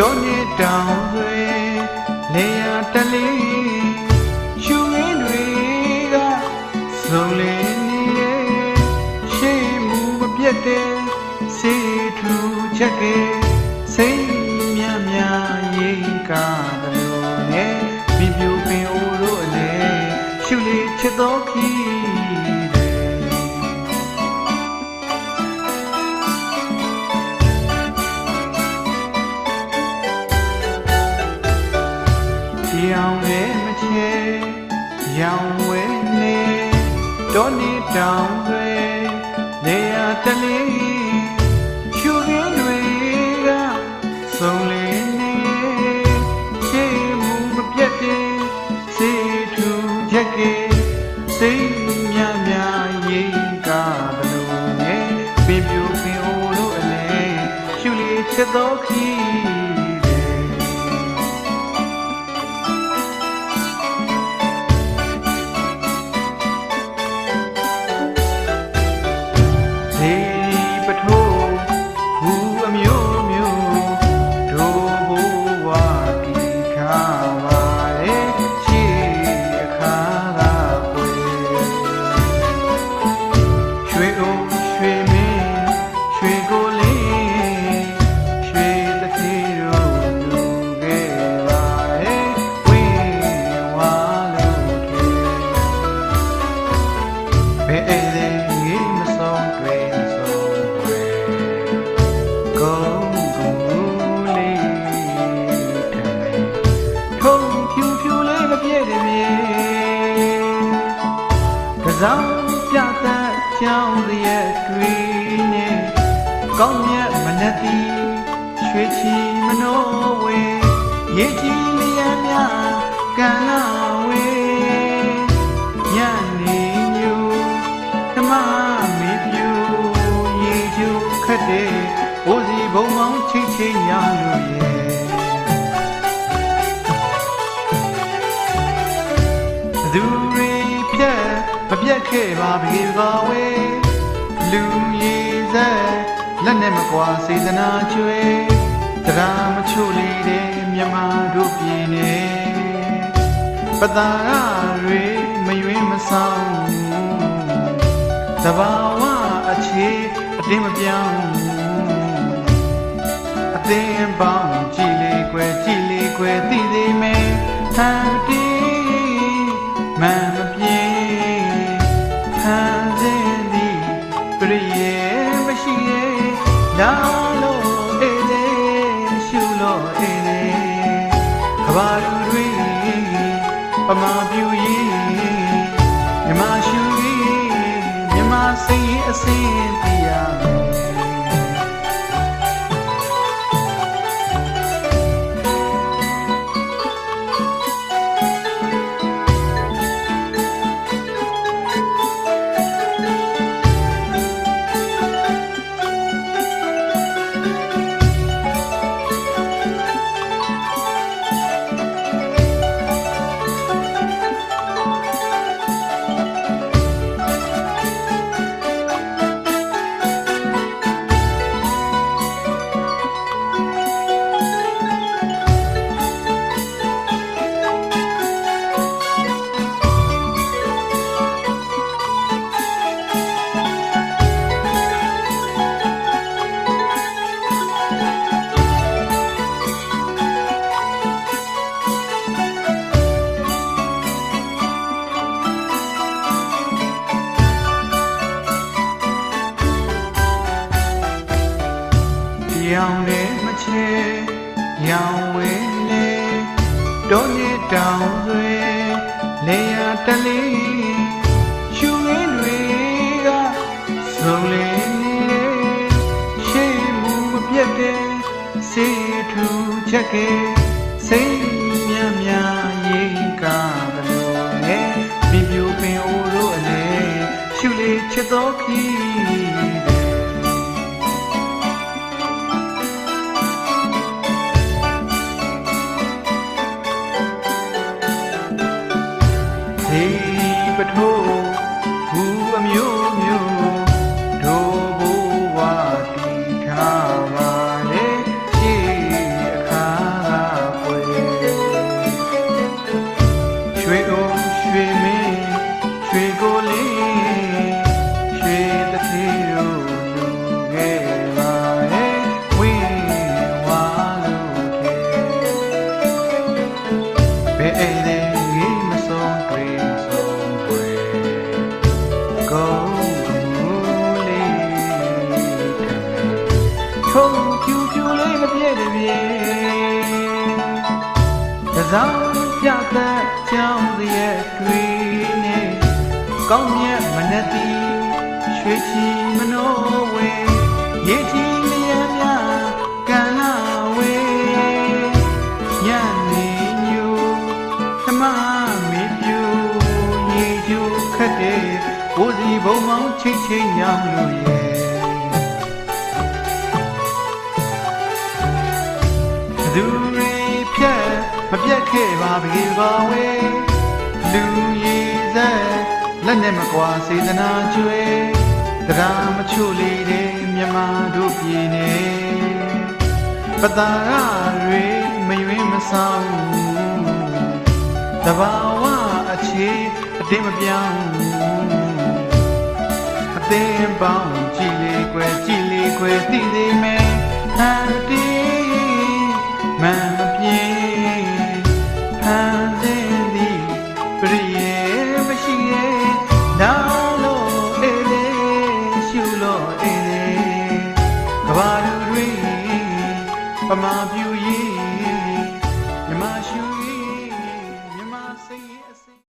တောင်ဆွေလေယာတလေးရှူရင်းတွေကစုံလင်းနေတဲ့ရှေးမှုမပြတ်တဲ့စေထူချက်ကစိတ်မြမြရင်ကားတယ်လို့နဲ့ပြပြပင်အိုးတို့အလဲရှူလေးချစ်တော်ခီး တောနေတောင်တွေနေရတလေးရှူရင်းတွေကစုံလင်းနေရှေးမှုမပြတ်တဲ့စေထူချက်ကစိတ်မြမြရင်ကားဘလို့နဲ့ပင်ပြူပင်အိုတို့အလဲရှူလေးချက်တော်ခီး ကစားပြတ်ကြောင်းရဲ့တွေ့နေကောင်းမြတ်မနတိရွှေချီမနောဝေရေကြီးလျက်များကံနာဝေညနေညူဓမ္မမေပြူရေကျူခတ်တဲ့အိုစီဘုံမောင်းချိတ်ချိတ်ညာလို့ရဲ့ ပြတ်ခဲ့ပါဘေကာဝေလူရည်စက်လက်နဲ့မကွာစေတနာကျွေတရားမချို့လေးတဲ့မြမတို့ပြည်နေပတာရတွေမယွင်းမဆောင်သဘာဝအခြေအတင်းမပြောင်းအသင်းပေါင်းကြည်လေးကွယ်ကြည်လေးကွယ်သိသေးမယ်ဟန်တီမန် ပမာပြူရင်မြမရှိရင်မြမစိတ်အစင် ရောင်နဲ့မချေရောင်ဝဲနေတောညတောင်ဆွေလေယာတလေးရှူရင်းတွေကစုံလင်းနေရှေးမှုမပြတ်တဲ့စေထူချက်ကစိတ်မြမြရင်ကားဘလို့နဲ့ပြပြပင်အိုးတို့အလဲရှူလေးချစ်တော်ခီး ပထိုး စားပြသက်ကြောင်းရဲ့တွေနဲ့ကောင်းမြတ်မနတိရွှေချီမနောဝေရေချီလျက်များကံလာဝေညနေညူသမမေပြူရေကျူခတ်တဲ့ဘိုးစီဘုံမောင်းချိတ်ချိတ်ညောင်းလို့ရဲ့ မပြတ်ခဲ့ပါဘေပါဝေလူရည်စက်လက်နဲ့မကွာစေတနာကျွေတရားမချို့လေးတဲ့မြမတို့ပြည်နေပတာရတွေမယွင်းမဆောင်တဘာဝအခြေအတင်းမပြောင်းအသင်းပေါင်းကြည်လေးကွယ်ကြည်လေးကွယ်သိသေးမယ်ဟန်တီ ပမာပြူ